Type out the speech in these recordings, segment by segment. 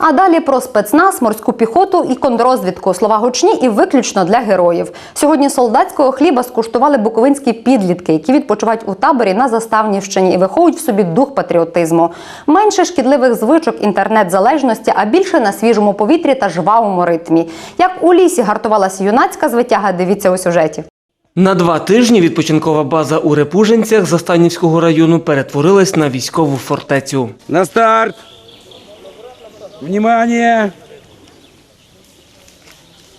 А далі про спецназ, морську піхоту і контррозвідку. Слова гучні і виключно для героїв. Сьогодні солдатського хліба скуштували буковинські підлітки, які відпочивають у таборі на Заставнівщині і виховують в собі дух патріотизму. Менше шкідливих звичок інтернет-залежності, а більше на свіжому повітрі та жвавому ритмі. Як у лісі гартувалася юнацька звитяга, дивіться у сюжеті. На два тижні відпочинкова база у Репужинцях Застанівського району перетворилась на військову фортецю. На старт! Внимание!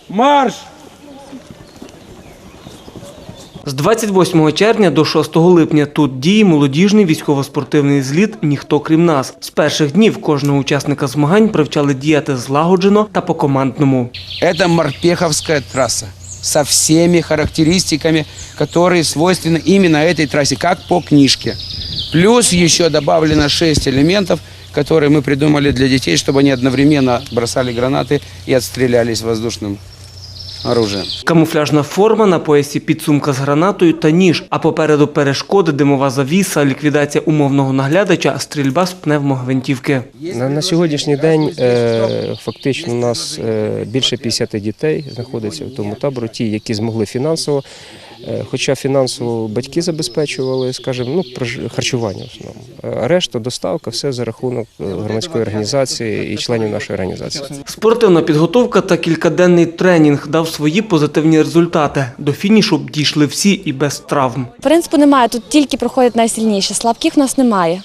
Марш! З 28 червня до 6 липня тут діє молодіжний військово-спортивний зліт Ніхто крім нас. З перших днів кожного учасника змагань привчали діяти злагоджено та по-командному. Это Морпеховская трасса со всеми характеристиками, которые свойственны именно этой трассе, как по книжке. Плюс еще добавлено 6 элементов, которые мы придумали для детей, чтобы они одновременно бросали гранаты и отстрелялись воздушным оружием. Камуфляжна форма на поясі підсумка з гранатою та ніж, а попереду перешкоди, димова завіса, ліквідація умовного наглядача, стрільба з пневмогвинтівки. На, на сьогоднішній день е, фактично у нас е, більше 50 дітей знаходиться в тому табору, ті, які змогли фінансово, е, хоча фінансово батьки забезпечували, скажімо, ну, харчування в основному. Е, А решта, доставка, все за рахунок е, громадської організації і членів нашої організації. Спортивна підготовка та кількаденний тренінг дав свої позитивні результати. До фінішу дійшли всі і без травм. Принципу немає, тут тільки проходять найсильніші. Слабких в нас немає.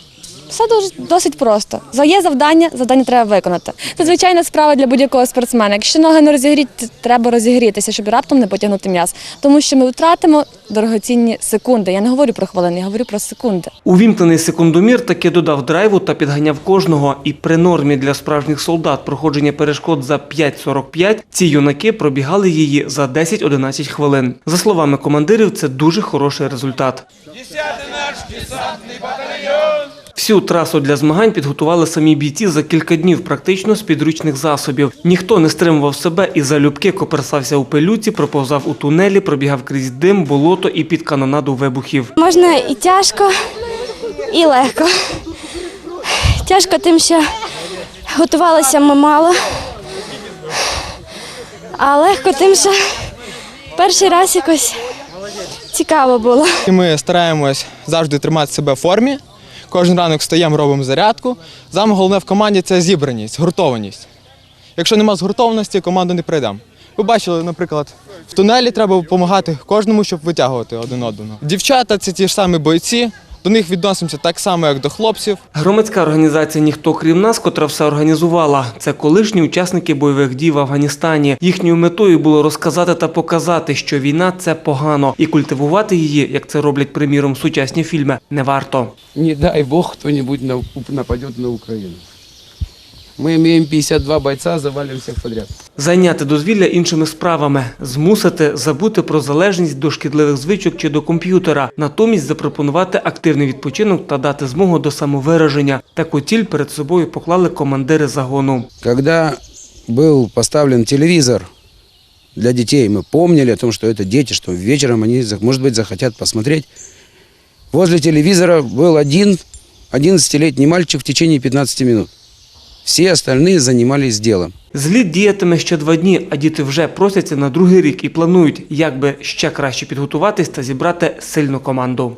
Все дуже досить просто. Є завдання, завдання треба виконати. Це звичайна справа для будь-якого спортсмена. Якщо ноги не розігріти, треба розігрітися, щоб раптом не потягнути м'яз. Тому що ми втратимо дорогоцінні секунди. Я не говорю про хвилини, я говорю про секунди. Увімкнений секундомір таки додав драйву та підганяв кожного. І при нормі для справжніх солдат проходження перешкод за 5.45 ці юнаки пробігали її за 10-11 хвилин. За словами командирів, це дуже хороший результат. Всю трасу для змагань підготували самі бійці за кілька днів, практично з підручних засобів. Ніхто не стримував себе і залюбки коперсався у пилюці, проповзав у тунелі, пробігав крізь дим, болото і під канонаду вибухів. Можна і тяжко, і легко. Тяжко тим, що готувалися ми мало, а легко тим, що перший раз якось цікаво було. Ми стараємось завжди тримати себе в формі. Кожен ранок встаємо, робимо зарядку. Саме головне в команді це зібраність, згуртованість. Якщо нема згуртованості, команду не прийдемо. Ви бачили, наприклад, в тунелі треба допомагати кожному, щоб витягувати один одного. Дівчата це ті ж самі бойці, до них відносимося так само, як до хлопців. Громадська організація Ніхто крім нас, котра все організувала. Це колишні учасники бойових дій в Афганістані. Їхньою метою було розказати та показати, що війна це погано, і культивувати її, як це роблять приміром сучасні фільми, не варто. Не дай бог хто-нибудь нападе на Украину. Мы имеем 52 бойца, завалим всех подряд. Зайняти дозвілля іншими справами, змусити забути про залежність до шкідливих звичок чи до комп'ютера, натомість запропонувати активний відпочинок та дати змогу до самовираження. Таку ціль перед собою поклали командири загону. Когда был поставлен телевизор для детей, мы помнили о том, что это дети, что вечером они, зах- может быть, захотят посмотреть. Возле телевизора был один 11-летний мальчик в течение 15 минут. Все остальні займалися ділом. Зліт діятиме ще два дні, а діти вже просяться на другий рік і планують, як би ще краще підготуватись та зібрати сильну команду.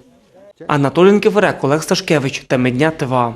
Анатолій Кефере, Олег Сашкевич Теми дня ТВА.